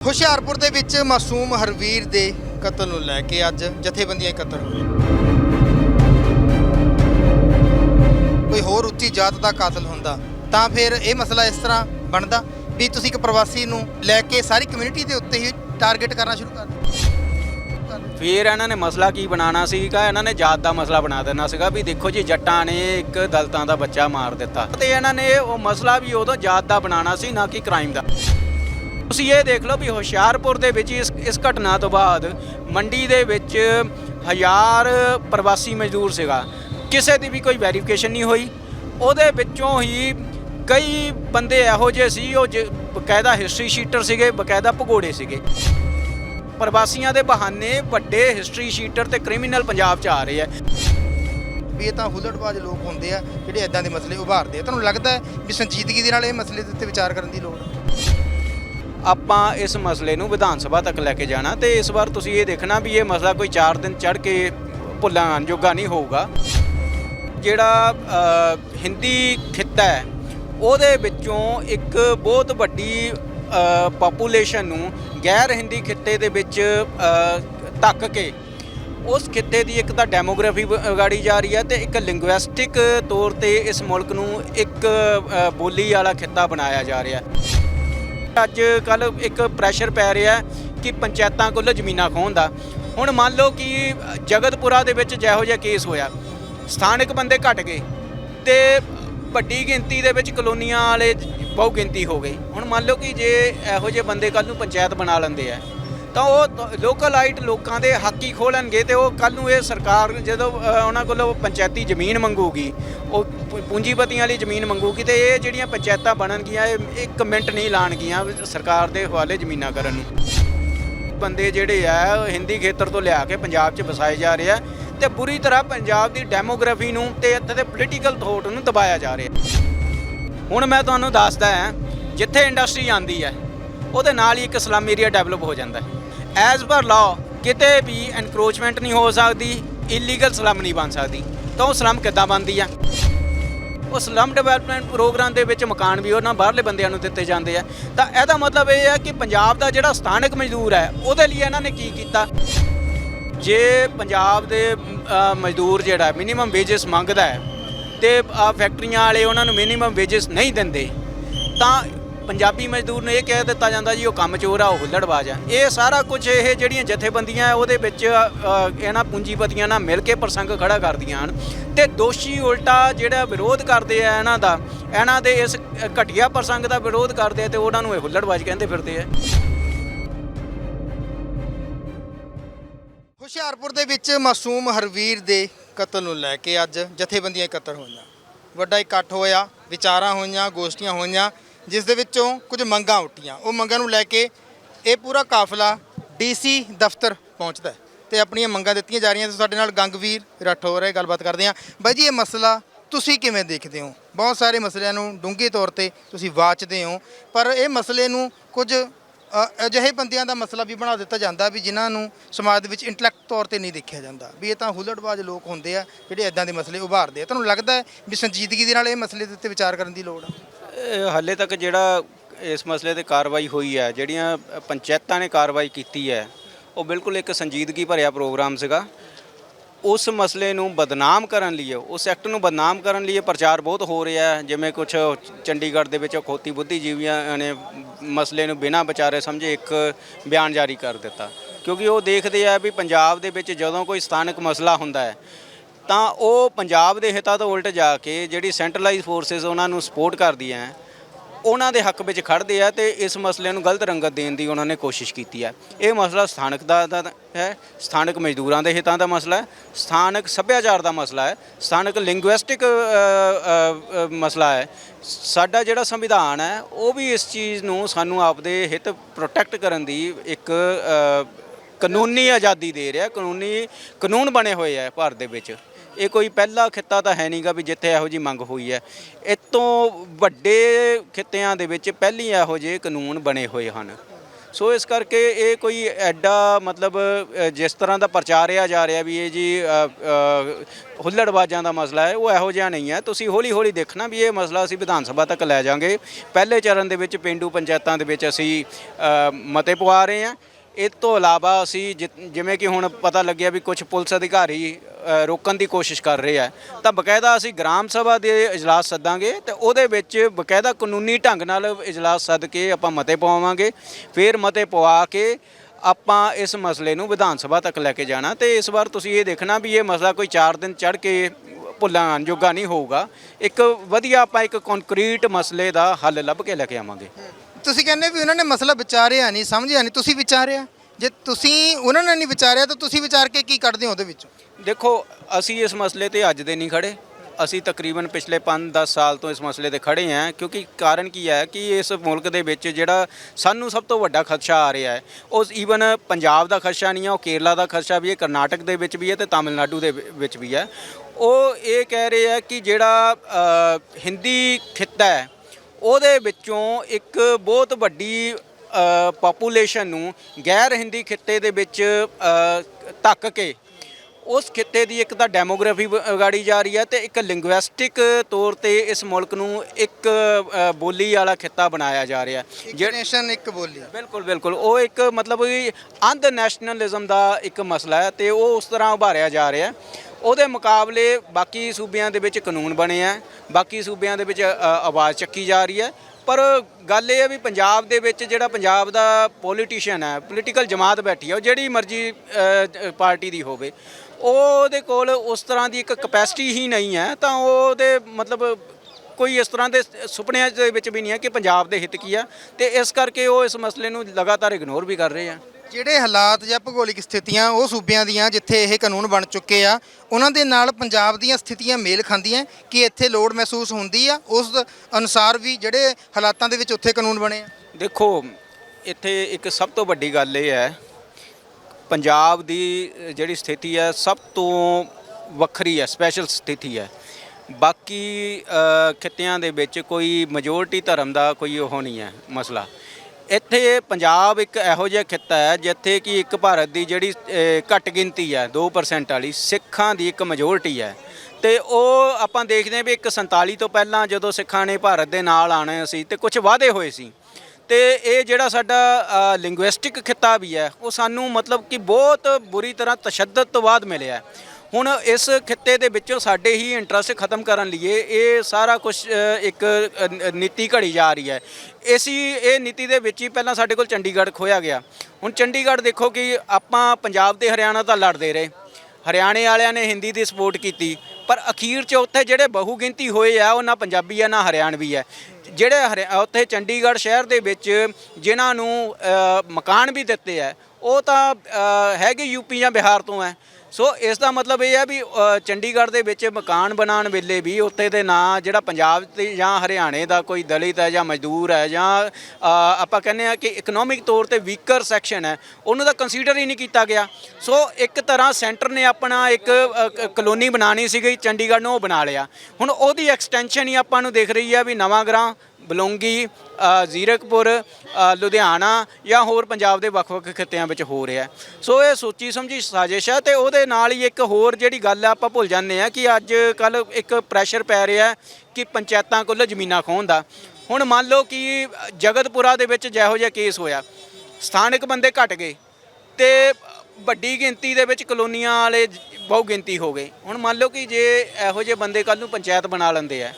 ਹੁਸ਼ਿਆਰਪੁਰ ਦੇ ਵਿੱਚ ਮਾਸੂਮ ਹਰਵੀਰ ਦੇ ਕਤਲ ਨੂੰ ਲੈ ਕੇ ਅੱਜ ਜਥੇਬੰਦੀਆਂ ਇਕੱਤਰ ਹੋਈਆਂ। ਕੋਈ ਹੋਰ ਉੱਚੀ ਜਾਤ ਦਾ ਕਾਤਲ ਹੁੰਦਾ, ਤਾਂ ਫਿਰ ਇਹ ਮਸਲਾ ਇਸ ਤਰ੍ਹਾਂ ਬਣਦਾ ਵੀ ਤੁਸੀਂ ਇੱਕ ਪ੍ਰਵਾਸੀ ਨੂੰ ਲੈ ਕੇ ਸਾਰੀ ਕਮਿਊਨਿਟੀ ਦੇ ਉੱਤੇ ਹੀ ਟਾਰਗੇਟ ਕਰਨਾ ਸ਼ੁਰੂ ਕਰ ਦਿਓ ਫਿਰ ਇਹਨਾਂ ਨੇ ਮਸਲਾ ਕੀ ਬਣਾਉਣਾ ਸੀਗਾ? ਇਹਨਾਂ ਨੇ ਜਾਤ ਦਾ ਮਸਲਾ ਬਣਾ ਦੇਣਾ ਸੀਗਾ ਵੀ ਦੇਖੋ ਜੀ, ਜੱਟਾਂ ਨੇ ਇੱਕ ਦਲਤਾਂ ਦਾ ਬੱਚਾ ਮਾਰ ਦਿੱਤਾ। ਤੇ ਇਹਨਾਂ ਨੇ ਉਹ ਮਸਲਾ ਵੀ ਉਦੋਂ ਜਾਤ ਦਾ ਬਣਾਉਣਾ ਸੀ, ਨਾ ਕਿ ਕ੍ਰਾਈਮ ਦਾ। ਤੁਸੀਂ ਇਹ ਦੇਖ ਲਓ ਵੀ ਹੁਸ਼ਿਆਰਪੁਰ ਦੇ ਵਿੱਚ ਇਸ ਇਸ ਘਟਨਾ ਤੋਂ ਬਾਅਦ ਮੰਡੀ ਦੇ ਵਿੱਚ ਹਜ਼ਾਰ ਪ੍ਰਵਾਸੀ ਮਜ਼ਦੂਰ ਸੀਗਾ। ਕਿਸੇ ਦੀ ਵੀ ਕੋਈ ਵੈਰੀਫਿਕੇਸ਼ਨ ਨਹੀਂ ਹੋਈ। ਉਹਦੇ ਵਿੱਚੋਂ ਹੀ ਕਈ ਬੰਦੇ ਇਹੋ ਜਿਹੇ ਸੀ, ਉਹ ਜ- ਬਕਾਇਦਾ ਹਿਸਟਰੀ ਸ਼ੀਟਰ ਸੀਗੇ, ਬਕਾਇਦਾ ਭਗੋੜੇ ਸੀਗੇ। ਪ੍ਰਵਾਸੀਆਂ ਦੇ ਬਹਾਨੇ ਵੱਡੇ ਹਿਸਟਰੀ ਸ਼ੀਟਰ ਤੇ ਕ੍ਰਿਮੀਨਲ ਪੰਜਾਬ 'ਚ ਆ ਰਹੇ ਆ। ਵੀ ਇਹ ਤਾਂ ਹੁਲੜਬਾਜ਼ ਲੋਕ ਹੁੰਦੇ ਆ, ਜਿਹੜੇ ਇਦਾਂ ਦੇ ਮਸਲੇ ਉਭਾਰਦੇ ਆ। ਤੁਹਾਨੂੰ ਲੱਗਦਾ ਵੀ ਸੰਜੀਦਗੀ ਦੇ ਨਾਲ ਇਹ ਮਸਲੇ ਦੇ ਉੱਤੇ ਵਿਚਾਰ ਕਰਨ ਦੀ ਲੋੜ ਹੈ? ਆਪਾਂ ਇਸ ਮਸਲੇ ਨੂੰ ਵਿਧਾਨ ਸਭਾ ਤੱਕ ਲੈ ਕੇ ਜਾਣਾ ਤੇ ਇਸ ਵਾਰ ਤੁਸੀਂ ਇਹ ਦੇਖਣਾ ਵੀ ਇਹ ਮਸਲਾ ਕੋਈ 4 ਦਿਨ ਚੜ ਕੇ ਭੁੱਲਣ ਜੋਗਾ ਨਹੀਂ ਹੋਊਗਾ। ਜਿਹੜਾ ਹਿੰਦੀ ਖਿੱਤਾ ਹੈ ਉਹਦੇ ਵਿੱਚੋਂ ਇੱਕ ਬਹੁਤ ਵੱਡੀ ਪਾਪੂਲੇਸ਼ਨ ਨੂੰ ਗੈਰ ਹਿੰਦੀ ਖਿੱਤੇ ਦੇ ਵਿੱਚ ਅ, ਧੱਕ ਕੇ ਉਸ ਖਿੱਤੇ ਦੀ ਇੱਕ ਤਾਂ ਡੈਮੋਗ੍ਰਾਫੀ ਵਿਗਾੜੀ ਜਾ ਰਹੀ ਹੈ ਤੇ ਇੱਕ ਲਿੰਗੁਇਸਟਿਕ ਤੌਰ ਤੇ ਇਸ ਮੁਲਕ ਨੂੰ ਇੱਕ ਬੋਲੀ ਵਾਲਾ ਖਿੱਤਾ ਬਣਾਇਆ ਜਾ ਰਿਹਾ। ਹੈ ਅੱਜ ਕੱਲ ਇੱਕ ਪ੍ਰੈਸ਼ਰ ਪੈ ਰਿਹਾ ਕਿ ਪੰਚਾਇਤਾਂ ਕੋਲ ਜ਼ਮੀਨਾਂ ਖੋਹਣ ਦਾ। ਹੁਣ ਮੰਨ ਲਓ ਕਿ ਜਗਤਪੁਰਾ ਦੇ ਵਿੱਚ ਜਿਹੋ ਜਿਹਾ ਕੇਸ ਹੋਇਆ। ਸਥਾਨਕ ਬੰਦੇ ਘਟ ਗਏ ਤੇ ਵੱਡੀ ਗਿਣਤੀ ਦੇ ਵਿੱਚ ਕਲੋਨੀਆਂ ਵਾਲੇ ਬਹੁ ਗਿਣਤੀ ਹੋ ਗਈ ਹੁਣ ਮੰਨ ਲਓ ਕਿ ਜੇ ਇਹੋ ਜਿਹੇ ਬੰਦੇ ਕੱਲ ਨੂੰ ਪੰਚਾਇਤ ਬਣਾ ਲੈਂਦੇ ਆ ਤਾਂ ਉਹ ਲੋਕਲ ਆਈਟ ਲੋਕਾਂ ਦੇ ਹੱਕ ਹੀ ਖੋਲਣਗੇ ਤੇ ਉਹ ਕੱਲ ਨੂੰ ਇਹ ਸਰਕਾਰ ਜਦੋਂ ਉਹਨਾਂ ਕੋਲੋਂ ਪੰਚਾਇਤੀ ਜ਼ਮੀਨ ਮੰਗੂਗੀ, ਉਹ ਪੂੰਜੀਪਤੀਆਂ ਵਾਲੀ ਜ਼ਮੀਨ ਮੰਗੂਗੀ ਤੇ ਇਹ ਜਿਹੜੀਆਂ ਪੰਚਾਇਤਾਂ ਬਣਨਗੀਆਂ, ਇਹ ਇੱਕ ਮਿੰਟ ਨਹੀਂ ਲਾਣਗੀਆਂ ਸਰਕਾਰ ਦੇ ਹਵਾਲੇ ਜ਼ਮੀਨਾਂ ਕਰਨ ਨੂੰ। ਬੰਦੇ ਜਿਹੜੇ ਆ ਹਿੰਦੀ ਖੇਤਰ ਤੋਂ ਲਿਆ ਕੇ ਪੰਜਾਬ 'ਚ ਵਸਾਏ ਜਾ ਰਹੇ ਆ ਤੇ ਬੁਰੀ ਤਰ੍ਹਾਂ ਪੰਜਾਬ ਦੀ ਡੈਮੋਗ੍ਰਾਫੀ ਨੂੰ ਤੇ ਇੱਥੇ ਦੇ ਪੋਲੀਟੀਕਲ ਥੋਟ ਨੂੰ ਦਬਾਇਆ ਜਾ ਰਿਹਾ। ਹੁਣ ਮੈਂ ਤੁਹਾਨੂੰ ਦੱਸਦਾ ਹਾਂ, ਜਿੱਥੇ ਇੰਡਸਟਰੀ ਆਂਦੀ ਹੈ, ਉਹਦੇ ਨਾਲ ਹੀ ਇੱਕ ਸਲਮ ਏਰੀਆ ਡਿਵੈਲਪ ਹੋ ਜਾਂਦਾ ਹੈ। ਐਜ਼ ਪਰ ਲਾਅ ਕਿਤੇ ਵੀ ਐਨਕਰੋਚਮੈਂਟ ਨਹੀਂ ਹੋ ਸਕਦੀ ਇਲੀਗਲ ਸਲਮ ਨਹੀਂ ਬਣ ਸਕਦੀ। ਤਾਂ ਉਹ ਸਲਮ ਕਿੱਦਾਂ ਬਣਦੀ ਆ? ਉਹ ਸਲਮ ਡਿਵੈਲਪਮੈਂਟ ਪ੍ਰੋਗਰਾਮ ਦੇ ਵਿੱਚ ਮਕਾਨ ਵੀ ਉਹਨਾਂ ਬਾਹਰਲੇ ਬੰਦਿਆਂ ਨੂੰ ਦਿੱਤੇ ਜਾਂਦੇ ਆ। ਤਾਂ ਇਹਦਾ ਮਤਲਬ ਇਹ ਹੈ ਕਿ ਪੰਜਾਬ ਦਾ ਜਿਹੜਾ ਸਥਾਨਕ ਮਜ਼ਦੂਰ ਹੈ, ਉਹਦੇ ਲਈ ਇਹਨਾਂ ਨੇ ਕੀ ਕੀਤਾ? ਜੇ ਪੰਜਾਬ ਦੇ ਮਜ਼ਦੂਰ ਜਿਹੜਾ ਮਿਨੀਮਮ ਵੇਜਸ ਮੰਗਦਾ ਹੈ, ਤੇ ਫੈਕਟਰੀਆਂ ਵਾਲੇ ਉਹਨਾਂ ਨੂੰ ਮਿਨੀਮਮ ਵੇਜਸ ਨਹੀਂ ਦਿੰਦੇ, ਤਾਂ ਪੰਜਾਬੀ ਮਜ਼ਦੂਰ ਨੂੰ ਇਹ ਕਹਿ ਦਿੱਤਾ ਜਾਂਦਾ ਜੀ, ਉਹ ਕੰਮ ਚੋਰ ਆ, ਉਹ ਹੁੱਲੜਬਾਜ਼ ਆ। ਇਹ ਸਾਰਾ ਕੁਝ ਇਹ ਜਿਹੜੀਆਂ ਜਥੇਬੰਦੀਆਂ ਉਹਦੇ ਵਿੱਚ ਇਹਨਾਂ ਪੂੰਜੀਪਤੀਆਂ ਨਾਲ ਮਿਲ ਕੇ ਪ੍ਰਸੰਗ ਖੜਾ ਕਰਦੀਆਂ ਹਨ। ਤੇ ਦੋਸ਼ੀ ਉਲਟਾ ਜਿਹੜਾ ਵਿਰੋਧ ਕਰਦੇ ਆ ਇਹਨਾਂ ਦਾ, ਇਹਨਾਂ ਦੇ ਇਸ ਘਟੀਆ ਪ੍ਰਸੰਗ ਦਾ ਵਿਰੋਧ ਕਰਦੇ ਆ ਤੇ ਉਹਨਾਂ ਨੂੰ ਇਹ ਹੁੱਲੜਬਾਜ਼ ਕਹਿੰਦੇ ਫਿਰਦੇ ਆ। ਹੁਸ਼ਿਆਰਪੁਰ ਦੇ ਵਿੱਚ ਮਾਸੂਮ ਹਰਵੀਰ ਦੇ ਕਤਲ ਨੂੰ ਲੈ ਕੇ ਅੱਜ ਜਥੇਬੰਦੀਆਂ ਇਕੱਤਰ ਹੋਈਆਂ। ਵੱਡਾ ਇਕੱਠ ਹੋਇਆ, ਵਿਚਾਰਾਂ ਹੋਈਆਂ, ਗੋਸ਼ਟੀਆਂ ਹੋਈਆਂ ਜਿਸ ਦੇ ਵਿੱਚੋਂ ਕੁਝ ਮੰਗਾਂ ਉੱਠੀਆਂ। ਉਹ ਮੰਗਾਂ ਨੂੰ ਲੈ ਕੇ ਇਹ ਪੂਰਾ ਕਾਫਲਾ ਡੀਸੀ ਦਫ਼ਤਰ ਪਹੁੰਚਦਾ ਹੈ ਤੇ ਆਪਣੀਆਂ ਮੰਗਾਂ ਦਿੱਤੀਆਂ ਜਾ ਰਹੀਆਂ ਤੇ ਸਾਡੇ ਨਾਲ ਗੰਗਵੀਰ ਰਾਠੌਰ ਹੈ, ਗੱਲਬਾਤ ਕਰਦੇ ਹਾਂ। ਬਾਈ ਜੀ, ਇਹ ਮਸਲਾ ਤੁਸੀਂ ਕਿਵੇਂ ਦੇਖਦੇ ਹੋ? ਬਹੁਤ ਸਾਰੇ ਮਸਲਿਆਂ ਨੂੰ ਡੂੰਘੇ ਤੌਰ ਤੇ ਤੁਸੀਂ ਵਾਚਦੇ ਹੋ, ਪਰ ਇਹ ਮਸਲੇ ਨੂੰ ਕੁਝ ਅ, ਅਜਿਹੇ ਬੰਦਿਆਂ ਦਾ ਮਸਲਾ ਵੀ ਬਣਾ ਦਿੱਤਾ ਜਾਂਦਾ ਵੀ ਜਿਨ੍ਹਾਂ ਨੂੰ ਸਮਾਜ ਦੇ ਵਿੱਚ ਇੰਟੈਲੈਕਟ ਤੌਰ ਤੇ ਨਹੀਂ ਦੇਖਿਆ ਜਾਂਦਾ। ਵੀ ਇਹ ਤਾਂ ਹੁੱਲੜਬਾਜ਼ ਲੋਕ ਹੁੰਦੇ ਆ ਜਿਹੜੇ ਇਦਾਂ ਦੇ ਮਸਲੇ ਉਭਾਰਦੇ ਆ। ਤੁਹਾਨੂੰ ਲੱਗਦਾ ਹੈ ਵੀ ਸੰਜੀਦਗੀ ਦੇ ਨਾਲ ਇਹ ਮਸਲੇ ਦੇ ਉੱਤੇ ਵਿਚਾਰ ਕਰਨ ਦੀ ਲੋੜ ਆ? ਇਹ ਹਾਲੇ ਤੱਕ ਜਿਹੜਾ ਇਸ ਮਸਲੇ ਤੇ ਕਾਰਵਾਈ ਹੋਈ ਹੈ ਜਿਹੜੀਆਂ ਪੰਚਾਇਤਾਂ ਨੇ ਕਾਰਵਾਈ ਕੀਤੀ ਹੈ ਉਹ ਬਿਲਕੁਲ ਇੱਕ ਸੰਜੀਦਗੀ ਭਰਿਆ ਪ੍ਰੋਗਰਾਮ ਸੀਗਾ। ਉਸ ਮਸਲੇ ਨੂੰ ਬਦਨਾਮ ਕਰਨ ਲਈ ਉਸ ਐਕਟ ਨੂੰ ਬਦਨਾਮ ਕਰਨ ਲਈ ਪ੍ਰਚਾਰ ਬਹੁਤ ਹੋ ਰਿਹਾ ਹੈ। ਜਿਵੇਂ ਕੁਝ ਚੰਡੀਗੜ੍ਹ ਦੇ ਵਿੱਚ ਖੋਤੀ ਬੁੱਧੀਜੀਵੀਆਂ ਨੇ ਮਸਲੇ ਨੂੰ ਬਿਨਾਂ ਵਿਚਾਰੇ ਸਮਝੇ ਇੱਕ ਬਿਆਨ ਜਾਰੀ ਕਰ ਦਿੱਤਾ। ਕਿਉਂਕਿ ਉਹ ਦੇਖਦੇ ਆ ਵੀ ਪੰਜਾਬ ਦੇ ਵਿੱਚ ਜਦੋਂ ਕੋਈ ਸਥਾਨਕ ਮਸਲਾ ਹੁੰਦਾ ਹੈ ਤਾਂ ਉਹ ਪੰਜਾਬ ਦੇ ਹਿੱਤਾਂ ਤੋਂ ਉਲਟ ਜਾ ਕੇ ਜਿਹੜੀ ਸੈਂਟਰਲਾਈਜ਼ ਫੋਰਸਸ ਉਹਨਾਂ ਨੂੰ ਸਪੋਰਟ ਕਰਦੀਆਂ ਹੈ, ਉਹਨਾਂ ਦੇ ਹੱਕ ਵਿੱਚ ਖੜਦੇ ਆ ਤੇ ਇਸ ਮਸਲੇ ਨੂੰ ਗਲਤ ਰੰਗਤ ਦੇਣ ਦੀ ਉਹਨਾਂ ਨੇ ਕੋਸ਼ਿਸ਼ ਕੀਤੀ ਹੈ ਇਹ ਮਸਲਾ ਸਥਾਨਕ ਦਾ ਦਾ ਹੈ, ਸਥਾਨਕ ਮਜ਼ਦੂਰਾਂ ਦੇ ਹਿੱਤਾਂ ਦਾ ਮਸਲਾ ਹੈ, ਸਥਾਨਕ ਸੱਭਿਆਚਾਰ ਦਾ ਮਸਲਾ ਹੈ, ਸਥਾਨਕ ਲਿੰਗੁਇਸਟਿਕ ਮਸਲਾ ਹੈ। ਸਾਡਾ ਜਿਹੜਾ ਸੰਵਿਧਾਨ ਹੈ, ਉਹ ਵੀ ਇਸ ਚੀਜ਼ ਨੂੰ ਸਾਨੂੰ ਆਪਦੇ ਹਿੱਤ ਪ੍ਰੋਟੈਕਟ ਕਰਨ ਦੀ ਇੱਕ ਕਾਨੂੰਨੀ ਆਜ਼ਾਦੀ ਦੇ ਰਿਹਾ। ਕਾਨੂੰਨੀ ਕਾਨੂੰਨ ਬਣੇ ਹੋਏ ਆ ਭਾਰਤ ਦੇ ਵਿੱਚ। ਇਹ ਕੋਈ ਪਹਿਲਾ ਖਿੱਤਾ ਤਾਂ ਹੈ ਨਹੀਂਗਾ ਵੀ ਜਿੱਥੇ ਇਹੋ ਜੀ ਮੰਗ ਹੋਈ ਹੈ। ਇਹ ਤੋਂ ਵੱਡੇ ਖਿੱਤਿਆਂ ਦੇ ਵਿੱਚ ਪਹਿਲੀ ਇਹੋ ਜਿਹੇ ਕਾਨੂੰਨ ਬਣੇ ਹੋਏ ਹਨ। ਸੋ ਇਸ ਕਰਕੇ ਇਹ ਕੋਈ ਐਡਾ ਮਤਲਬ ਜਿਸ ਤਰ੍ਹਾਂ ਦਾ ਪ੍ਰਚਾਰਿਆ ਜਾ ਰਿਹਾ ਵੀ ਇਹ ਜੀ ਹੁੱਲੜਬਾਜ਼ਾਂ ਦਾ ਮਸਲਾ ਹੈ, ਉਹ ਇਹੋ ਜਿਹਾ ਨਹੀਂ ਹੈ। ਤੁਸੀਂ ਹੌਲੀ ਹੌਲੀ ਦੇਖਣਾ ਵੀ ਇਹ ਮਸਲਾ ਅਸੀਂ ਵਿਧਾਨ ਸਭਾ ਤੱਕ ਲੈ ਜਾਾਂਗੇ। ਪਹਿਲੇ ਚਰਨ ਦੇ ਵਿੱਚ, ਪਿੰਡੂ ਪੰਚਾਇਤਾਂ ਦੇ ਵਿੱਚ ਅਸੀਂ ਮਤੇ ਪਵਾ ਰਹੇ ਹਾਂ। ਇਹ ਤੋਂ ਇਲਾਵਾ ਅਸੀਂ ਜਿ- ਜਿਵੇਂ ਕਿ ਹੁਣ ਪਤਾ ਲੱਗਿਆ ਵੀ ਕੁਝ ਪੁਲਿਸ ਅਧਿਕਾਰੀ ਅ, ਰੋਕਣ ਦੀ ਕੋਸ਼ਿਸ਼ ਕਰ ਰਹੇ ਆ। ਤਾਂ ਬਕਾਇਦਾ ਅਸੀਂ ਗ੍ਰਾਮ ਸਭਾ ਦੇ ਇਜਲਾਸ ਸੱਦਾਂਗੇ ਤੇ ਉਹਦੇ ਵਿੱਚ ਬਕਾਇਦਾ ਕਾਨੂੰਨੀ ਢੰਗ ਨਾਲ ਇਜਲਾਸ ਸੱਦ ਕੇ ਆਪਾਂ ਮਤੇ ਪਵਾਵਾਂਗੇ। ਫਿਰ ਮਤੇ ਪਵਾ ਕੇ ਆਪਾਂ ਇਸ ਮਸਲੇ ਨੂੰ ਵਿਧਾਨ ਸਭਾ ਤੱਕ ਲੈ ਕੇ ਜਾਣਾ ਤੇ ਇਸ ਵਾਰ ਤੁਸੀਂ ਇਹ ਦੇਖਣਾ ਵੀ ਇਹ ਮਸਲਾ ਕੋਈ 4 ਦਿਨ ਚੜ ਕੇ ਭੁੱਲਣ ਜੋਗਾ ਨਹੀਂ ਹੋਊਗਾ। ਇੱਕ ਵਧੀਆ ਆਪਾਂ ਇੱਕ ਕੰਕਰੀਟ ਮਸਲੇ ਦਾ ਹੱਲ ਲੱਭ ਕੇ ਲੈ ਕੇ ਆਵਾਂਗੇ। ਤੁਸੀਂ ਕਹਿੰਦੇ ਵੀ ਉਹਨਾਂ ਨੇ ਮਸਲਾ ਵਿਚਾਰਿਆ ਨਹੀਂ, ਸਮਝਿਆ ਨਹੀਂ, ਤੁਸੀਂ ਵਿਚਾਰਿਆ। ਜੇ ਤੁਸੀਂ ਉਹਨਾਂ ਨੇ ਨਹੀਂ ਵਿਚਾਰਿਆ, ਤਾਂ ਤੁਸੀਂ ਵਿਚਾਰ ਕੇ ਕੀ ਕੱਢਦੇ ਹੋ ਉਹਦੇ ਵਿੱਚੋਂ? ਦੇਖੋ, ਅਸੀਂ ਇਸ ਮਸਲੇ ਤੇ ਅੱਜ ਦੇ ਨਹੀਂ ਖੜੇ। ਅਸੀਂ ਤਕਰੀਬਨ ਪਿਛਲੇ 5-10 ਸਾਲ ਤੋਂ ਇਸ ਮਸਲੇ ਤੇ ਖੜੇ ਹਾਂ, ਕਿਉਂਕਿ ਕਾਰਨ ਕੀ ਹੈ ਕਿ ਇਸ ਮੁਲਕ ਦੇ ਵਿੱਚ ਜਿਹੜਾ ਸਾਨੂੰ ਸਭ ਤੋਂ ਵੱਡਾ ਖਦਸ਼ਾ ਆ ਰਿਹਾ ਹੈ, ਉਹ ਈਵਨ ਪੰਜਾਬ ਦਾ ਖਦਸ਼ਾ ਨਹੀਂ ਹੈ, ਉਹ ਕੇਰਲਾ ਦਾ ਖਦਸ਼ਾ ਵੀ ਹੈ, ਕਰਨਾਟਕ ਦੇ ਵਿੱਚ ਵੀ ਹੈ ਤੇ ਤਾਮਿਲਨਾਡੂ ਦੇ ਵਿੱਚ ਵੀ ਹੈ। ਉਹ ਇਹ ਕਹਿ ਰਹੇ ਹੈ ਕਿ ਜਿਹੜਾ ਹਿੰਦੀ ਖਿੱਤਾ ਹੈ ਉਹਦੇ ਵਿੱਚੋਂ ਇੱਕ ਬਹੁਤ ਵੱਡੀ ਪਾਪੂਲੇਸ਼ਨ ਨੂੰ ਗੈਰ ਹਿੰਦੀ ਖਿੱਤੇ ਦੇ ਵਿੱਚ ਧੱਕ ਕੇ ਉਸ ਖਿੱਤੇ ਦੀ ਇੱਕ ਤਾਂ ਡੈਮੋਗ੍ਰਾਫੀ ਵਿਗਾੜੀ ਜਾ ਰਹੀ ਹੈ ਤੇ ਇੱਕ ਲਿੰਗੁਇਸਟਿਕ ਤੌਰ ਤੇ ਇਸ ਮੁਲਕ ਨੂੰ ਇੱਕ ਬੋਲੀ ਵਾਲਾ ਖਿੱਤਾ ਬਣਾਇਆ ਜਾ ਰਿਹਾ। ਹੈ ਇੱਕ ਨੇਸ਼ਨ ਇੱਕ ਬੋਲੀ। ਬਿਲਕੁਲ ਬਿਲਕੁਲ। ਉਹ ਇੱਕ ਮਤਲਬ ਅੰਧ ਨੈਸ਼ਨਲਿਜ਼ਮ ਦਾ ਇੱਕ ਮਸਲਾ ਹੈ ਤੇ ਉਹ ਉਸ ਤਰ੍ਹਾਂ ਉਭਾਰਿਆ ਜਾ ਰਿਹਾ। ਹੈ ਉਹਦੇ ਮੁਕਾਬਲੇ ਬਾਕੀ ਸੂਬਿਆਂ ਦੇ ਵਿੱਚ ਕਾਨੂੰਨ ਬਣੇ ਆ, ਬਾਕੀ ਸੂਬਿਆਂ ਦੇ ਵਿੱਚ ਆਵਾਜ਼ ਚੱਕੀ ਜਾ ਰਹੀ ਹੈ। ਪਰ ਗੱਲ ਇਹ ਹੈ ਵੀ ਪੰਜਾਬ ਦੇ ਵਿੱਚ ਜਿਹੜਾ ਪੰਜਾਬ ਦਾ ਪੋਲੀਟੀਸ਼ੀਅਨ ਹੈ ਪੋਲੀਟੀਕਲ ਜਮਾਤ ਬੈਠੀ ਹੈ, ਉਹ ਜਿਹੜੀ ਮਰਜ਼ੀ ਪਾਰਟੀ ਦੀ ਹੋਵੇ, ਉਹਦੇ ਕੋਲ ਉਸ ਤਰ੍ਹਾਂ ਦੀ ਇੱਕ ਕਪੈਸਿਟੀ ਹੀ ਨਹੀਂ ਹੈ, ਤਾਂ ਉਹਦੇ ਮਤਲਬ ਕੋਈ ਇਸ ਤਰ੍ਹਾਂ ਦੇ ਸੁਪਨਿਆਂ ਦੇ ਵਿੱਚ ਵੀ ਨਹੀਂ ਹੈ ਕਿ ਪੰਜਾਬ ਦੇ ਹਿੱਤ ਕੀ ਆ ਤੇ ਇਸ ਕਰਕੇ ਉਹ ਇਸ ਮਸਲੇ ਨੂੰ ਲਗਾਤਾਰ ਇਗਨੋਰ ਵੀ ਕਰ ਰਹੇ ਆ। ਜਿਹੜੇ ਹਾਲਾਤ ਜਾਂ ਭੂਗੋਲਿਕ ਸਥਿਤੀਆਂ ਉਹ ਸੂਬਿਆਂ ਦੀਆਂ ਜਿੱਥੇ ਇਹ ਕਾਨੂੰਨ ਬਣ ਚੁੱਕੇ ਆ, ਉਹਨਾਂ ਦੇ ਨਾਲ ਪੰਜਾਬ ਦੀਆਂ ਸਥਿਤੀਆਂ ਮੇਲ ਖਾਂਦੀਆਂ ਕਿ ਇੱਥੇ ਲੋੜ ਮਹਿਸੂਸ ਹੁੰਦੀ ਆ, ਉਸ ਅਨੁਸਾਰ ਵੀ ਜਿਹੜੇ ਹਾਲਾਤਾਂ ਦੇ ਵਿੱਚ ਉੱਥੇ ਕਾਨੂੰਨ ਬਣੇ ਆ। ਦੇਖੋ, ਇੱਥੇ ਇੱਕ ਸਭ ਤੋਂ ਵੱਡੀ ਗੱਲ ਇਹ ਹੈ, ਪੰਜਾਬ ਦੀ ਜਿਹੜੀ ਸਥਿਤੀ ਹੈ ਸਭ ਤੋਂ ਵੱਖਰੀ ਹੈ ਸਪੈਸ਼ਲ ਸਥਿਤੀ ਹੈ। ਬਾਕੀ ਖਿੱਤਿਆਂ ਦੇ ਵਿੱਚ ਕੋਈ ਮੈਜੋਰਟੀ ਧਰਮ ਦਾ ਕੋਈ ਉਹ ਨਹੀਂ ਹੈ ਮਸਲਾ। ਇੱਥੇ ਪੰਜਾਬ ਇੱਕ ਇਹੋ ਜਿਹਾ ਖਿੱਤਾ ਹੈ ਜਿੱਥੇ ਕਿ ਇੱਕ ਭਾਰਤ ਦੀ ਜਿਹੜੀ ਅ, ਘੱਟ ਗਿਣਤੀ ਹੈ 2% ਵਾਲੀ ਸਿੱਖਾਂ ਦੀ ਇੱਕ ਮੈਜੋਰਟੀ ਹੈ ਤੇ ਉਹ ਆਪਾਂ ਦੇਖਦੇ ਹਾਂ ਵੀ ਇੱਕ 47 ਤੋਂ ਪਹਿਲਾਂ ਜਦੋਂ ਸਿੱਖਾਂ ਨੇ ਭਾਰਤ ਦੇ ਨਾਲ ਆਣਾ ਸੀ ਤੇ ਕੁਝ ਵਾਅਦੇ ਹੋਏ ਸੀ ਤੇ ਇਹ ਜਿਹੜਾ ਸਾਡਾ ਲਿੰਗੁਇਸਟਿਕ ਖਿੱਤਾ ਵੀ ਹੈ ਉਹ ਸਾਨੂੰ ਮਤਲਬ ਕਿ ਬਹੁਤ ਬੁਰੀ ਤਰ੍ਹਾਂ ਤਸ਼ੱਦਦ ਤੋਂ ਬਾਅਦ ਮਿਲਿਆ ਹੈ। ਹੁਣ ਇਸ ਖਿੱਤੇ ਦੇ ਵਿੱਚੋਂ ਸਾਡੇ ਹੀ ਇੰਟਰਸਟ ਖਤਮ ਕਰਨ ਲਈ ਇਹ ਸਾਰਾ ਕੁਝ ਇੱਕ ਨੀਤੀ ਘੜੀ ਜਾ ਰਹੀ ਹੈ। ਇਸੀ ਇਹ ਨੀਤੀ ਦੇ ਵਿੱਚ ਹੀ ਪਹਿਲਾਂ ਸਾਡੇ ਕੋਲ ਚੰਡੀਗੜ੍ਹ ਖੋਇਆ ਗਿਆ। ਹੁਣ ਚੰਡੀਗੜ੍ਹ ਦੇਖੋ ਕਿ ਆਪਾਂ ਪੰਜਾਬ ਤੇ ਹਰਿਆਣਾ ਤਾਂ ਲੜਦੇ ਰਹੇ। ਹਰਿਆਣੇ ਵਾਲਿਆਂ ਨੇ ਹਿੰਦੀ ਦੀ ਸਪੋਰਟ ਕੀਤੀ ਪਰ ਅਖੀਰ 'ਚ ਉੱਥੇ ਜਿਹੜੇ ਬਹੁ ਗਿਣਤੀ ਹੋਏ ਆ ਉਹ ਨਾ ਪੰਜਾਬੀ ਆ ਨਾ ਹਰਿਆਣਵੀ ਆ ਜਿਹੜੇ ਹਰਿ- ਉੱਥੇ ਚੰਡੀਗੜ੍ਹ ਸ਼ਹਿਰ ਦੇ ਵਿੱਚ ਜਿਨ੍ਹਾਂ ਨੂੰ ਮਕਾਨ ਵੀ ਦਿੱਤੇ ਆ ਉਹ ਤਾਂ ਅ, ਹੈਗੇ ਯੂਪੀ ਜਾਂ ਬਿਹਾਰ ਤੋਂ ਹੈ। ਸੋ ਇਸ ਦਾ ਮਤਲਬ ਇਹ ਹੈ ਵੀ ਅ, ਚੰਡੀਗੜ੍ਹ ਦੇ ਵਿੱਚ ਮਕਾਨ ਬਣਾਉਣ ਵੇਲੇ ਵੀ ਉੱਥੇ ਦੇ ਨਾਂ ਜਿਹੜਾ ਪੰਜਾਬ ਤੇ ਜਾਂ ਹਰਿਆਣੇ ਦਾ ਕੋਈ ਦਲਿਤ ਹੈ ਜਾਂ ਮਜ਼ਦੂਰ ਹੈ ਜਾਂ ਅ, ਆਪਾਂ ਕਹਿੰਦੇ ਆ ਕਿ ਇਕਨੋਮਿਕ ਤੌਰ ਤੇ ਵੀਕਰ ਸੈਕਸ਼ਨ ਹੈ ਉਹਨੂੰ ਤਾਂ ਕੰਸੀਡਰ ਹੀ ਨਹੀਂ ਕੀਤਾ ਗਿਆ। ਸੋ ਇੱਕ ਤਰ੍ਹਾਂ ਸੈਂਟਰ ਨੇ ਆਪਣਾ ਇੱਕ ਅ, ਕ- ਕਲੋਨੀ ਬਣਾਣੀ ਸੀਗੀ ਚੰਡੀਗੜ੍ਹ ਨੂੰ ਉਹ ਬਣਾ ਲਿਆ। ਹੁਣ ਉਹਦੀ ਐਕਸਟੈਂਸ਼ਨ ਹੀ ਆਪਾਂ ਨੂੰ ਦਿਖ ਰਹੀ ਹੈ ਵੀ ਨਵਾਂ ਗ੍ਰਾਂ ਬਲੌਂਗੀ ਜ਼ੀਰਕਪੁਰ ਲੁਧਿਆਣਾ ਜਾਂ ਹੋਰ ਪੰਜਾਬ ਦੇ ਵੱਖ-ਵੱਖ ਖਿੱਤਿਆਂ ਵਿੱਚ ਹੋ ਰਿਹਾ ਸੋ ਇਹ ਸੋਚੀ ਸਮਝੀ ਸਾਜ਼ਿਸ਼ ਹੈ ਤੇ ਉਹਦੇ ਨਾਲ ਹੀ ਇੱਕ ਹੋਰ ਜਿਹੜੀ ਗੱਲ ਆ, ਆਪਾਂ ਭੁੱਲ ਜਾਂਦੇ ਆ ਕਿ ਅੱਜ ਕੱਲ ਇੱਕ ਪ੍ਰੈਸ਼ਰ ਪੈ ਰਿਹਾ ਕਿ ਪੰਚਾਇਤਾਂ ਕੋਲ ਜ਼ਮੀਨਾਂ ਖੋਹਣ ਦਾ। ਹੁਣ ਮੰਨ ਲਓ ਕਿ ਜਗਤਪੁਰਾ ਦੇ ਵਿੱਚ ਜਿਹੋ ਜਿਹਾ ਕੇਸ ਹੋਇਆ। ਸਥਾਨਕ ਬੰਦੇ ਘਟ ਗਏ ਤੇ ਵੱਡੀ ਗਿਣਤੀ ਦੇ ਵਿੱਚ ਕਲੋਨੀਆਂ ਵਾਲੇ ਬਹੁ ਗਿਣਤੀ ਹੋ ਗਏ। ਹੁਣ ਮੰਨ ਲਓ ਕਿ ਜੇ ਇਹੋ ਜਿਹੇ ਬੰਦੇ ਕੱਲ ਨੂੰ ਪੰਚਾਇਤ ਬਣਾ ਲੈਂਦੇ ਆ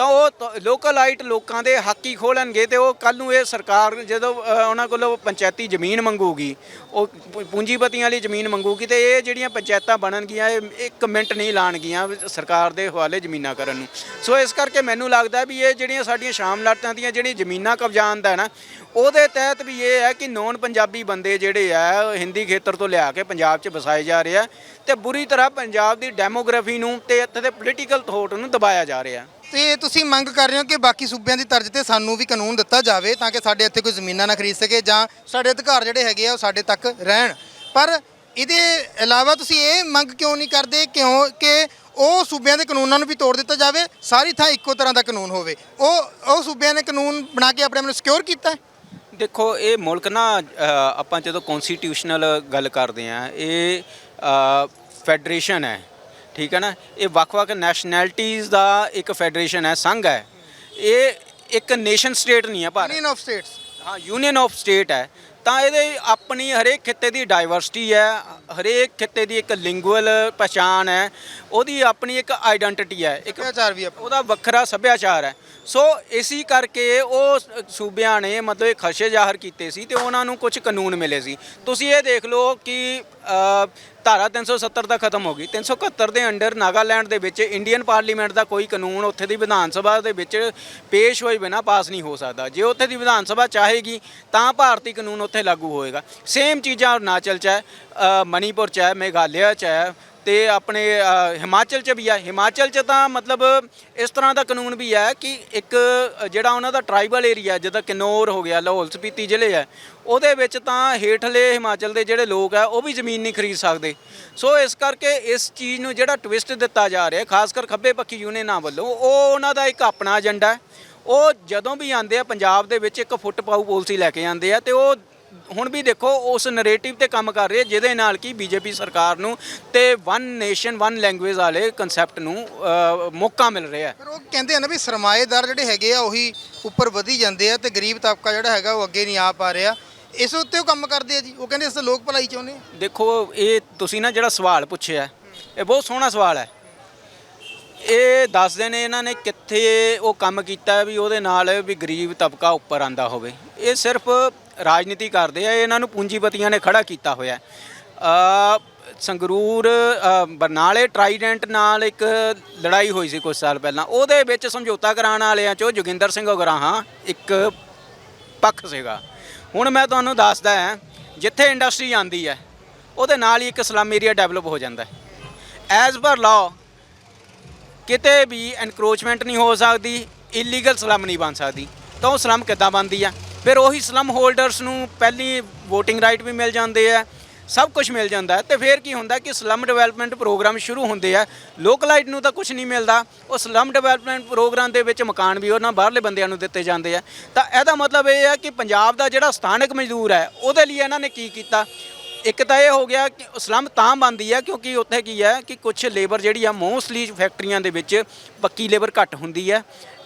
ਤਾਂ ਉਹ ਲੋਕਲ ਆਈਟ ਲੋਕਾਂ ਦੇ ਹੱਕ ਹੀ ਖੋਲਣਗੇ ਤੇ ਉਹ ਕੱਲ ਨੂੰ ਇਹ ਸਰਕਾਰ ਜਦੋਂ ਉਹਨਾਂ ਕੋਲੋਂ ਪੰਚਾਇਤੀ ਜ਼ਮੀਨ ਮੰਗੂਗੀ, ਉਹ ਪੂੰਜੀਪਤੀਆਂ ਵਾਲੀ ਜ਼ਮੀਨ ਮੰਗੂਗੀ ਤੇ ਇਹ ਜਿਹੜੀਆਂ ਪੰਚਾਇਤਾਂ ਬਣਨਗੀਆਂ, ਇਹ ਇੱਕ ਮਿੰਟ ਨਹੀਂ ਲਾਣਗੀਆਂ ਸਰਕਾਰ ਦੇ ਹਵਾਲੇ ਜ਼ਮੀਨਾਂ ਕਰਨ ਨੂੰ। ਸੋ ਇਸ ਕਰਕੇ ਮੈਨੂੰ ਲੱਗਦਾ ਵੀ ਇਹ ਜਿਹੜੀਆਂ ਸਾਡੀਆਂ ਸ਼ਾਮ ਲਾਟਾਂ ਦੀਆਂ ਜਿਹੜੀਆਂ ਜ਼ਮੀਨਾਂ ਕਬਜ਼ਾਨ ਦਾ ਨਾ, ਉਹਦੇ ਤਹਿਤ ਵੀ ਇਹ ਹੈ ਕਿ ਨੌਨ ਪੰਜਾਬੀ ਬੰਦੇ ਜਿਹੜੇ ਆ ਹਿੰਦੀ ਖੇਤਰ ਤੋਂ ਲਿਆ ਕੇ ਪੰਜਾਬ 'ਚ ਵਸਾਏ ਜਾ ਰਹੇ ਆ ਤੇ ਬੁਰੀ ਤਰ੍ਹਾਂ ਪੰਜਾਬ ਦੀ ਡੈਮੋਗ੍ਰਾਫੀ ਨੂੰ ਤੇ ਇੱਥੇ ਦੇ ਪੋਲੀਟੀਕਲ ਥੋਟ ਨੂੰ ਦਬਾਇਆ ਜਾ ਰਿਹਾ। ਤੇ ਤੁਸੀਂ ਮੰਗ ਕਰ ਰਹੇ ਹੋ ਕਿ ਬਾਕੀ ਸੂਬਿਆਂ ਦੀ ਤਰਜ਼ ਤੇ ਸਾਨੂੰ ਵੀ ਕਾਨੂੰਨ ਦਿੱਤਾ ਜਾਵੇ ਤਾਂ ਕਿ ਸਾਡੇ ਇੱਥੇ ਕੋਈ ਜ਼ਮੀਨਾਂ ਨਾ ਖਰੀਦ ਸਕੇ ਜਾਂ ਸਾਡੇ ਅਧਿਕਾਰ ਜਿਹੜੇ ਹੈਗੇ ਆ ਉਹ ਸਾਡੇ ਤੱਕ ਰਹਿਣ। ਪਰ ਇਹਦੇ ਇਲਾਵਾ ਤੁਸੀਂ ਇਹ ਮੰਗ ਕਿਉਂ ਨਹੀਂ ਕਰਦੇ? ਕਿਉਂ ਕਿ ਉਹ ਸੂਬਿਆਂ ਦੇ ਕਾਨੂੰਨਾਂ ਨੂੰ ਵੀ ਤੋੜ ਦਿੱਤਾ ਜਾਵੇ, ਸਾਰੀ ਥਾਂ ਇੱਕੋ ਤਰ੍ਹਾਂ ਦਾ ਕਾਨੂੰਨ ਹੋਵੇ। ਉਹ ਉਹ ਸੂਬਿਆਂ ਨੇ ਕਾਨੂੰਨ ਬਣਾ ਕੇ ਆਪਣੇ ਆਪ ਨੂੰ ਸਿਕਿਉਰ ਕੀਤਾ? ਦੇਖੋ, ਇਹ ਮੁਲਕ ਨਾ ਆਪਾਂ ਜਦੋਂ ਕਨਸਟੀਟਿਊਸ਼ਨਲ ਗੱਲ ਕਰਦੇ ਆ ਇਹ ਫੈਡਰੇਸ਼ਨ ਹੈ। ਠੀਕ ਹੈ ਨਾ? ਇਹ ਵੱਖ-ਵੱਖ ਨੈਸ਼ਨੈਲਿਟੀਜ਼ ਦਾ ਇੱਕ ਫੈਡਰੇਸ਼ਨ ਹੈ ਸੰਘ ਹੈ। ਇਹ ਇੱਕ ਨੇਸ਼ਨ ਸਟੇਟ ਨਹੀਂ ਹੈ ਭਾਰਤ। ਯੂਨੀਅਨ ਆਫ ਸਟੇਟਸ ਹਾਂ ਯੂਨੀਅਨ ਆਫ ਸਟੇਟ ਹੈ। ਤਾਂ ਇਹਦੇ ਆਪਣੀ ਹਰੇਕ ਖਿੱਤੇ ਦੀ ਡਾਈਵਰਸਿਟੀ ਹੈ ਹਰੇਕ ਖਿੱਤੇ ਦੀ ਇੱਕ ਲਿੰਗੁਅਲ ਪਛਾਣ ਹੈ ਉਹਦੀ ਆਪਣੀ ਇੱਕ ਆਈਡੈਂਟੀਟੀ ਹੈ। ਇੱਕ ਸੱਭਿਆਚਾਰ ਵੀ ਆਪਣਾ। ਉਹਦਾ ਵੱਖਰਾ ਸੱਭਿਆਚਾਰ ਹੈ। ਸੋ ਇਸੀ ਕਰਕੇ ਉਹ ਸ- ਸੂਬਿਆਂ ਨੇ ਮਤਲਬ ਇਹ ਖਸ਼ੇ ਜ਼ਾਹਰ ਕੀਤੇ ਸੀ ਤੇ ਉਹਨਾਂ ਨੂੰ ਕੁਝ ਕਾਨੂੰਨ ਮਿਲੇ ਸੀ। ਤੁਸੀਂ ਇਹ ਦੇਖ ਲਓ ਕਿ ਅ, ਧਾਰਾ 370 ਦਾ ਖਤਮ ਹੋ ਗਈ। 371 ਦੇ ਅੰਡਰ ਨਾਗਾਲੈਂਡ ਦੇ ਵਿੱਚ ਇੰਡੀਅਨ ਪਾਰਲੀਮੈਂਟ ਦਾ ਕੋਈ ਕਾਨੂੰਨ ਉੱਥੇ ਦੀ ਵਿਧਾਨ ਸਭਾ ਦੇ ਵਿੱਚ ਪੇਸ਼ ਹੋਏ ਬਿਨਾ ਪਾਸ ਨਹੀਂ ਹੋ ਸਕਦਾ। ਜੇ ਉੱਥੇ ਦੀ ਵਿਧਾਨ ਸਭਾ ਚਾਹੇਗੀ, ਤਾਂ ਭਾਰਤੀ ਕਾਨੂੰਨ ਉੱਥੇ ਲਾਗੂ ਹੋਏਗਾ। ਸੇਮ ਚੀਜ਼ਾਂ ਅਰੁਣਾਚਲ ਚ ਹੈ ਮਨੀਪੁਰ ਚ ਹੈ, ਮੇਘਾਲਿਆ ਚ ਹੈ ਤੇ ਆਪਣੇ ਹਿਮਾਚਲ ਚ ਵੀ ਆ। ਹਿਮਾਚਲ ਚ ਤਾਂ ਮਤਲਬ ਇਸ ਤਰ੍ਹਾਂ ਦਾ ਕਾਨੂੰਨ ਵੀ ਹੈ ਕਿ ਇੱਕ ਜਿਹੜਾ ਉਹਨਾਂ ਦਾ ਟ੍ਰਾਈਬਲ ਏਰੀਆ ਜਿੱਦਾਂ ਕਿਨੌਰ ਹੋ ਗਿਆ ਲਾਹੌਲ ਸਪੀਤੀ ਜ਼ਿਲ੍ਹੇ ਹੈ ਉਹਦੇ ਵਿੱਚ ਤਾਂ ਹੇਠਲੇ ਹਿਮਾਚਲ ਦੇ ਜਿਹੜੇ ਲੋਕ ਆ, ਉਹ ਵੀ ਜ਼ਮੀਨ ਨਹੀਂ ਖਰੀਦ ਸਕਦੇ। ਸੋ ਇਸ ਕਰਕੇ ਇਸ ਚੀਜ਼ ਨੂੰ ਜਿਹੜਾ ਟਵਿਸਟ ਦਿੱਤਾ ਜਾ ਰਿਹਾ ਖਾਸ ਕਰ ਖੱਬੇ ਪੱਖੀ ਯੂਨੀਅਨਾਂ ਵੱਲੋਂ, ਉਹ ਉਹਨਾਂ ਦਾ ਇੱਕ ਆਪਣਾ ਏਜੰਡਾ ਹੈ। ਉਹ ਜਦੋਂ ਵੀ ਆਉਂਦੇ ਆ, ਪੰਜਾਬ ਦੇ ਵਿੱਚ ਇੱਕ ਫੁੱਟ ਪਾਊ ਪਾਲਿਸੀ ਲੈ ਕੇ ਆਉਂਦੇ ਆ, ਤੇ ਉਹ ਹੁਣ ਵੀ ਦੇਖੋ ਉਸ ਨੈਰੇਟਿਵ ਤੇ ਕੰਮ ਕਰ ਰਹੇ ਜਿਹਦੇ ਨਾਲ ਕਿ ਬੀਜੇਪੀ ਸਰਕਾਰ ਨੂੰ ਤੇ ਵਨ ਨੇਸ਼ਨ ਵਨ ਲੈਂਗੁਏਜ ਵਾਲੇ ਕਨਸੈਪਟ ਨੂੰ ਅ, ਮੌਕਾ ਮਿਲ ਰਿਹਾ ਪਰ ਉਹ ਕਹਿੰਦੇ ਆ ਨਾ ਵੀ ਸਰਮਾਏਦਾਰ ਜਿਹੜੇ ਹੈਗੇ ਆ ਉਹੀ ਉੱਪਰ ਵਧੀ ਜਾਂਦੇ ਆ ਤੇ ਗਰੀਬ ਤਬਕਾ ਜਿਹੜਾ ਹੈਗਾ ਉਹ ਅੱਗੇ ਨਹੀਂ ਆ ਪਾ ਰਿਹਾ। ਇਸ ਉੱਤੇ ਉਹ ਕੰਮ ਕਰਦੇ ਆ ਜੀ। ਉਹ ਕਹਿੰਦੇ ਅਸੀਂ ਤਾਂ ਲੋਕ ਭਲਾਈ ਚਾਹੁੰਦੇ ਆ। ਦੇਖੋ ਇਹ ਤੁਸੀਂ ਨਾ ਜਿਹੜਾ ਸਵਾਲ ਪੁੱਛਿਆ ਇਹ ਬਹੁਤ ਸੋਹਣਾ ਸਵਾਲ ਹੈ। ਇਹ ਦੱਸਦੇ ਨੇ ਇਹਨਾਂ ਨੇ ਕਿੱਥੇ ਉਹ ਕੰਮ ਕੀਤਾ ਹੈ ਵੀ ਉਹਦੇ ਨਾਲ ਵੀ ਗਰੀਬ ਤਬਕਾ ਉੱਪਰ ਆਂਦਾ ਹੋਵੇ। ਇਹ ਸਿਰਫ ਰਾਜਨੀਤੀ ਕਰਦੇ ਆ ਇਹਨਾਂ ਨੂੰ ਪੂੰਜੀਪਤੀਆਂ ਨੇ ਖੜਾ ਕੀਤਾ ਹੋਇਆ ਹੈ। ਸੰਗਰੂਰ ਅ, ਬਰਨਾਲੇ ਟਰਾਈਡੈਂਟ ਨਾਲ ਇੱਕ ਲੜਾਈ ਹੋਈ ਸੀ ਕੁਝ ਸਾਲ ਪਹਿਲਾਂ। ਉਹਦੇ ਵਿੱਚ ਸਮਝੌਤਾ ਕਰਾਉਣ ਵਾਲਿਆਂ ਚੋਂ ਜੋਗਿੰਦਰ ਸਿੰਘ ਉਗਰਾਹਾਂ ਇੱਕ ਪੱਖ ਸੀਗਾ। ਹੁਣ ਮੈਂ ਤੁਹਾਨੂੰ ਦੱਸਦਾ ਹਾਂ ਜਿੱਥੇ ਇੰਡਸਟਰੀ ਆਂਦੀ ਹੈ ਉਹਦੇ ਨਾਲ ਹੀ ਇੱਕ ਸਲਮ ਏਰੀਆ ਡਿਵੈਲਪ ਹੋ ਜਾਂਦਾ ਹੈ। ਐਜ਼ ਪਰ ਲਾਅ ਕਿਤੇ ਵੀ ਐਨਕਰੋਚਮੈਂਟ ਨਹੀਂ ਹੋ ਸਕਦੀ ਇਲੀਗਲ ਸਲਮ ਨਹੀਂ ਬਣ ਸਕਦੀ। ਤਾਂ ਉਹ ਸਲਮ ਕਿੱਦਾਂ ਬਣਦੀ ਆ? ਫਿਰ ਉਹੀ ਸਲਮ ਹੋਲਡਰਸ ਨੂੰ ਪਹਿਲੀ VOTING ਰਾਈਟ ਵੀ ਮਿਲ ਜਾਂਦੇ ਆ, ਸਭ ਕੁਝ ਮਿਲ ਜਾਂਦਾ ਹੈ। ਤੇ ਫਿਰ ਕੀ ਹੁੰਦਾ ਕਿ ਸਲਮ ਡਿਵੈਲਪਮੈਂਟ ਪ੍ਰੋਗਰਾਮ ਸ਼ੁਰੂ ਹੁੰਦੇ ਆ ਲੋਕਲਾਈਟ ਨੂੰ ਤਾਂ ਕੁਝ ਨਹੀਂ ਮਿਲਦਾ, ਉਹ ਸਲਮ ਡਿਵੈਲਪਮੈਂਟ ਪ੍ਰੋਗਰਾਮ ਦੇ ਵਿੱਚ ਮਕਾਨ ਵੀ ਉਹਨਾਂ ਬਾਹਰਲੇ ਬੰਦਿਆਂ ਨੂੰ ਦਿੱਤੇ ਜਾਂਦੇ ਆ। ਤਾਂ ਇਹਦਾ ਮਤਲਬ ਇਹ ਹੈ ਕਿ ਪੰਜਾਬ ਦਾ ਜਿਹੜਾ ਸਥਾਨਕ ਮਜ਼ਦੂਰ ਹੈ, ਉਹਦੇ ਲਈ ਇਹਨਾਂ ਨੇ ਕੀ ਕੀਤਾ? ਇੱਕ ਤਾਂ ਇਹ ਹੋ ਗਿਆ ਕਿ ਸਲਮ ਤਾਂ ਬਣਦੀ ਹੈ ਕਿਉਂਕਿ ਉੱਥੇ ਕੀ ਹੈ ਕਿ ਕੁਝ ਲੇਬਰ ਜਿਹੜੀ ਆ ਮੋਸਟਲੀ ਫੈਕਟਰੀਆਂ ਦੇ ਵਿੱਚ ਪੱਕੀ ਲੇਬਰ ਘੱਟ ਹੁੰਦੀ ਹੈ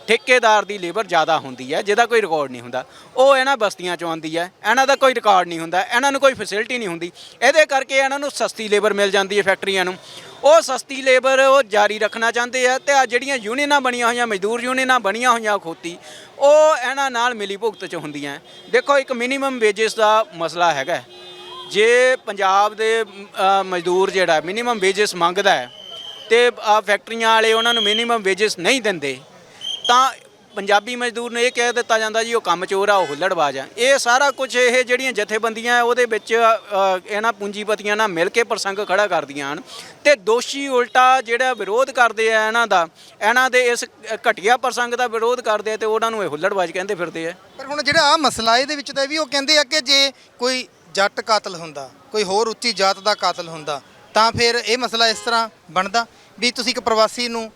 ਠੇਕੇਦਾਰ ਦੀ ਲੇਬਰ ਜ਼ਿਆਦਾ ਹੁੰਦੀ ਹੈ, ਜਿਹਦਾ ਕੋਈ ਰਿਕਾਰਡ ਨਹੀਂ ਹੁੰਦਾ। ਉਹ ਇਹਨਾਂ ਬਸਤੀਆਂ ਚੋਂ ਆਉਂਦੀ ਹੈ, ਇਹਨਾਂ ਦਾ ਕੋਈ ਰਿਕਾਰਡ ਨਹੀਂ ਹੁੰਦਾ, ਇਹਨਾਂ ਨੂੰ ਕੋਈ ਫੈਸਿਲਿਟੀ ਨਹੀਂ ਹੁੰਦੀ। ਇਹਦੇ ਕਰਕੇ ਇਹਨਾਂ ਨੂੰ ਸਸਤੀ ਲੇਬਰ ਮਿਲ ਜਾਂਦੀ ਹੈ ਫੈਕਟਰੀਆਂ ਨੂੰ। ਉਹ ਸਸਤੀ ਲੇਬਰ ਉਹ ਜਾਰੀ ਰੱਖਣਾ ਚਾਹੁੰਦੇ ਆ ਤੇ ਆ ਜਿਹੜੀਆਂ ਯੂਨੀਅਨਾਂ ਬਣੀਆਂ ਹੋਈਆਂ, ਮਜ਼ਦੂਰ ਯੂਨੀਅਨਾਂ ਬਣੀਆਂ ਹੋਈਆਂ ਖੋਤੀ, ਉਹ ਇਹਨਾਂ ਨਾਲ ਮਿਲੀ ਭੁਗਤ ਚ ਹੁੰਦੀਆਂ ਦੇਖੋ, ਇੱਕ ਮਿਨੀਮਮ ਵੇਜਸ ਦਾ ਮਸਲਾ ਹੈਗਾ ਜੇ ਪੰਜਾਬ ਦੇ ਮਜ਼ਦੂਰ ਜਿਹੜਾ ਮਿਨੀਮਮ ਵੇਜਸ ਮੰਗਦਾ ਹੈ ਤੇ ਫੈਕਟਰੀਆਂ ਵਾਲੇ ਉਹਨਾਂ ਨੂੰ ਮਿਨੀਮਮ ਵੇਜਸ ਨਹੀਂ ਦਿੰਦੇ ਤਾਂ ਪੰਜਾਬੀ ਮਜ਼ਦੂਰ ਨੂੰ ਇਹ ਕਹਿ ਦਿੱਤਾ ਜਾਂਦਾ ਜੀ, ਉਹ ਕੰਮ ਚੋਰ ਆ, ਉਹ ਹੁੱਲੜਬਾਜ਼ ਆ। ਇਹ ਸਾਰਾ ਕੁਝ ਇਹ ਜਿਹੜੀਆਂ ਜਥੇਬੰਦੀਆਂ ਉਹਦੇ ਵਿੱਚ ਇਹਨਾਂ ਪੂੰਜੀਪਤੀਆਂ ਨਾਲ ਮਿਲ ਕੇ ਪ੍ਰਸੰਗ ਖੜਾ ਕਰਦੀਆਂ ਹਨ। ਤੇ ਦੋਸ਼ੀ ਉਲਟਾ ਜਿਹੜਾ ਵਿਰੋਧ ਕਰਦੇ ਆ ਇਹਨਾਂ ਦਾ, ਇਹਨਾਂ ਦੇ ਇਸ ਘਟੀਆ ਪ੍ਰਸੰਗ ਦਾ ਵਿਰੋਧ ਕਰਦੇ ਆ ਤੇ ਉਹਨਾਂ ਨੂੰ ਇਹ ਹੁੱਲੜਬਾਜ਼ ਕਹਿੰਦੇ ਫਿਰਦੇ ਆ। ਪਰ ਹੁਣ ਜਿਹੜਾ ਆ ਮਸਲਾ ਇਹਦੇ ਵਿੱਚ ਤਾਂ ਇਹ ਵੀ ਉਹ ਕਹਿੰਦੇ ਆ ਕਿ ਜੇ ਕੋਈ ਜੱਟ ਕਾਤਲ ਹੁੰਦਾ, ਕੋਈ ਹੋਰ ਉੱਚੀ ਜਾਤ ਦਾ ਕਾਤਲ ਹੁੰਦਾ, ਤਾਂ ਫਿਰ ਇਹ ਮਸਲਾ ਇਸ ਤਰ੍ਹਾਂ ਬਣਦਾ ਵੀ ਤੁਸੀਂ ਇੱਕ ਪ੍ਰਵਾਸੀ ਨੂੰ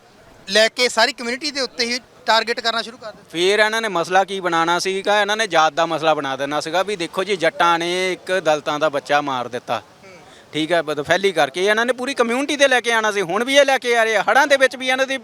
ਲੈ ਕੇ ਸਾਰੀ ਕਮਿਊਨਿਟੀ ਦੇ ਉੱਤੇ ਹੀ ਟਾਰਗੇਟ ਕਰਨਾ ਸ਼ੁਰੂ ਕਰ ਦਿੱਤਾ। ਫਿਰ ਇਹਨਾਂ ਨੇ ਮਸਲਾ ਕੀ ਬਣਾਉਣਾ ਸੀਗਾ ਇਹਨਾਂ ਨੇ ਜਾਤ ਦਾ ਮਸਲਾ ਬਣਾ ਦੇਣਾ ਸੀਗਾ ਵੀ ਦੇਖੋ ਜੀ, ਜੱਟਾਂ ਨੇ ਇੱਕ ਦਲਤਾਂ ਦਾ ਬੱਚਾ ਮਾਰ ਦਿੱਤਾ। ਠੀਕ ਹੈ ਬਦਫੈਲੀ ਕਰਕੇ ਇਹਨਾਂ ਨੇ ਪੂਰੀ ਕਮਿਊਨਿਟੀ ਤੇ ਲੈ ਕੇ ਆਣਾ ਸੀ। ਹੁਣ ਵੀ ਇਹ ਲੈ ਕੇ ਆ ਰਹੇ ਆ। ਹੜ੍ਹਾਂ ਦੇ ਵਿੱਚ ਵੀ ਇਹਨਾਂ ਦੀ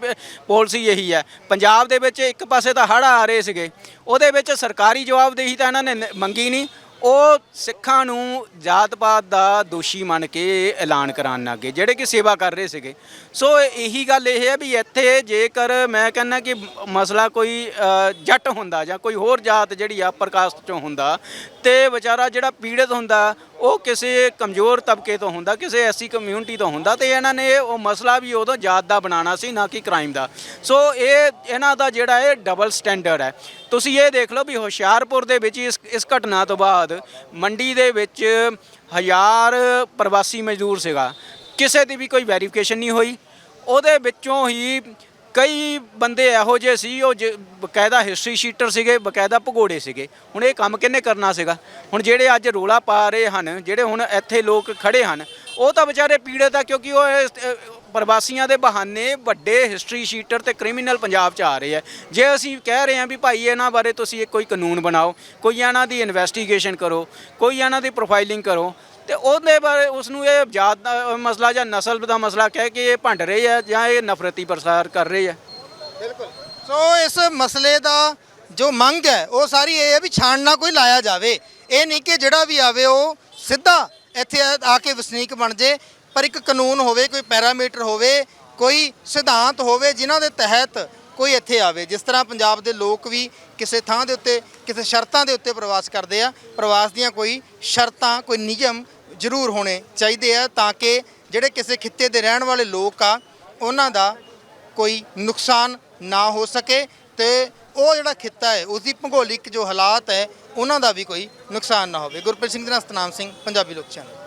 ਪਾਲਿਸੀ ਇਹੀ ਹੈ। ਪੰਜਾਬ ਦੇ ਵਿੱਚ ਇੱਕ ਪਾਸੇ ਤਾਂ ਹੜ੍ਹ ਆ ਰਹੇ ਸੀਗੇ। ਉਹਦੇ ਵਿੱਚ ਸਰਕਾਰੀ ਜਵਾਬਦੇਹੀ ਤਾਂ ਇਹਨਾਂ ਨੇ ਨ- ਮੰਗੀ ਨਹੀਂ। ਉਹ ਸਿੱਖਾਂ ਨੂੰ ਜਾਤ-ਪਾਤ ਦਾ ਦੋਸ਼ੀ ਮੰਨ ਕੇ ਐਲਾਨ ਕਰਾਉਣ ਲੱਗੇ ਜਿਹੜੇ ਕਿ ਸੇਵਾ ਕਰ ਰਹੇ ਸੀਗੇ। ਸੋ ਇਹੀ ਗੱਲ ਇਹ ਹੈ ਵੀ ਇੱਥੇ ਜੇਕਰ ਮੈਂ ਕਹਿੰਦਾ ਕਿ ਮਸਲਾ ਕੋਈ ਅ, ਜੱਟ ਹੁੰਦਾ ਜਾਂ ਕੋਈ ਹੋਰ ਜਾਤ ਜਿਹੜੀ ਆ ਪ੍ਰਕਾਸ਼ਤ ਚੋਂ ਹੁੰਦਾ ਤੇ ਵਿਚਾਰਾ ਜਿਹੜਾ ਪੀੜਤ ਹੁੰਦਾ ਉਹ ਕਿਸੇ ਕਮਜ਼ੋਰ ਤਬਕੇ ਤੋਂ ਹੁੰਦਾ ਕਿਸੇ ਐਸੀ ਕਮਿਊਨਿਟੀ ਤੋਂ ਹੁੰਦਾ ਤੇ ਇਹਨਾਂ ਨੇ ਉਹ ਮਸਲਾ ਵੀ ਉਦੋਂ ਜਾਤ ਦਾ ਬਣਾਉਣਾ ਸੀ ਨਾ ਕਿ ਕ੍ਰਾਈਮ ਦਾ। ਸੋ ਇਹ ਇਹਨਾਂ ਦਾ ਜਿਹੜਾ ਇਹ ਡਬਲ ਸਟੈਂਡਰਡ ਹੈ। ਤੁਸੀਂ ਇਹ ਦੇਖ ਲਓ ਵੀ ਹੁਸ਼ਿਆਰਪੁਰ ਦੇ ਵਿੱਚ ਇਸ ਇਸ ਘਟਨਾ ਤੋਂ ਬਾਅਦ ਮੰਡੀ ਦੇ ਵਿੱਚ ਹਜ਼ਾਰ ਪ੍ਰਵਾਸੀ ਮਜ਼ਦੂਰ ਸੀਗਾ। ਕਿਸੇ ਦੀ ਵੀ ਕੋਈ ਵੈਰੀਫਿਕੇਸ਼ਨ ਨਹੀਂ ਹੋਈ। ਉਹਦੇ ਵਿੱਚੋਂ ਹੀ ਕਈ ਬੰਦੇ ਇਹੋ ਜਿਹੇ ਸੀ, ਉਹ ਜ- ਬਕਾਇਦਾ ਹਿਸਟਰੀ ਸ਼ੀਟਰ ਸੀਗੇ, ਬਕਾਇਦਾ ਭਗੋੜੇ ਸੀਗੇ। ਹੁਣ ਇਹ ਕੰਮ ਕਿਹਨੇ ਕਰਨਾ ਸੀਗਾ? ਹੁਣ ਜਿਹੜੇ ਅੱਜ ਰੋਲਾ ਪਾ ਰਹੇ ਹਨ, ਜਿਹੜੇ ਹੁਣ ਇੱਥੇ ਲੋਕ ਖੜੇ ਹਨ ਉਹ ਤਾਂ ਵਿਚਾਰੇ ਪੀੜਤ ਆ ਕਿਉਂਕਿ ਉਹ ਇਸ- ਅ, ਪ੍ਰਵਾਸੀਆਂ ਦੇ ਬਹਾਨੇ ਵੱਡੇ ਹਿਸਟਰੀ ਸ਼ੀਟਰ ਤੇ ਕ੍ਰਿਮੀਨਲ ਪੰਜਾਬ 'ਚ ਆ ਰਹੇ ਆ। ਜੇ ਅਸੀਂ ਕਹਿ ਰਹੇ ਹਾਂ ਵੀ ਭਾਈ ਇਹਨਾਂ ਬਾਰੇ ਤੁਸੀਂ ਇੱਕ ਕੋਈ ਕਾਨੂੰਨ ਬਣਾਓ ਕੋਈ ਇਹਨਾਂ ਦੀ ਇਨਵੈਸਟੀਗੇਸ਼ਨ ਕਰੋ ਕੋਈ ਇਹਨਾਂ ਦੀ ਪ੍ਰੋਫਾਈਲਿੰਗ ਕਰੋ ਤੇ ਉਹਦੇ ਬਾਰੇ ਉਸ ਨੂੰ ਇਹ ਜਾਤ ਦਾ ਮਸਲਾ ਜਾਂ ਨਸਲ ਦਾ ਮਸਲਾ ਕਹਿ ਕੇ ਇਹ ਭੰਡ ਰਹੇ ਆ ਜਾਂ ਇਹ ਨਫ਼ਰਤੀ ਪ੍ਰਸਾਰ ਕਰ ਰਹੇ ਆ। ਬਿਲਕੁਲ। ਸੋ ਇਸ ਮਸਲੇ ਦਾ ਜੋ ਮੰਗ ਹੈ ਉਹ ਸਾਰੀ ਇਹ ਹੈ ਵੀ ਛਾਣਨਾ ਕੋਈ ਲਾਇਆ ਜਾਵੇ। ਇਹ ਨਹੀਂ ਕਿ ਜਿਹੜਾ ਵੀ ਆਵੇ ਉਹ ਸਿੱਧਾ ਇੱਥੇ ਆ ਆ ਕੇ ਵਸਨੀਕ ਬਣ ਜੇ, ਪਰ ਇੱਕ ਕਾਨੂੰਨ ਹੋਵੇ, ਕੋਈ ਪੈਰਾਮੀਟਰ ਹੋਵੇ, ਕੋਈ ਸਿਧਾਂਤ ਹੋਵੇ ਜਿਨ੍ਹਾਂ ਦੇ ਤਹਿਤ ਕੋਈ ਇੱਥੇ ਆਵੇ। ਜਿਸ ਤਰ੍ਹਾਂ ਪੰਜਾਬ ਦੇ ਲੋਕ ਵੀ ਕਿਸੇ ਥਾਂ ਦੇ ਉੱਤੇ, ਕਿਸੇ ਸ਼ਰਤਾਂ ਦੇ ਉੱਤੇ ਪ੍ਰਵਾਸ ਕਰਦੇ ਆ, ਪ੍ਰਵਾਸ ਦੀਆਂ ਕੋਈ ਸ਼ਰਤਾਂ, ਕੋਈ ਨਿਯਮ ਜ਼ਰੂਰ ਹੋਣੇ ਚਾਹੀਦੇ ਆ, ਤਾਂ ਕਿ ਜਿਹੜੇ ਕਿਸੇ ਖਿੱਤੇ ਦੇ ਰਹਿਣ ਵਾਲੇ ਲੋਕ ਆ, ਉਹਨਾਂ ਦਾ ਕੋਈ ਨੁਕਸਾਨ ਨਾ ਹੋ ਸਕੇ ਤੇ ਉਹ ਜਿਹੜਾ ਖਿੱਤਾ ਹੈ ਉਸ ਦੀ ਭੂਗੋਲਿਕ ਜੋ ਹਾਲਾਤ ਹੈ ਉਹਨਾਂ ਦਾ ਵੀ ਕੋਈ ਨੁਕਸਾਨ ਨਾ ਹੋਵੇ। ਗੁਰਪ੍ਰੀਤ ਸਿੰਘ ਦੇ ਨਾਲ ਸਤਨਾਮ ਸਿੰਘ, ਪੰਜਾਬੀ ਲੋਕ ਚੈਨਲ।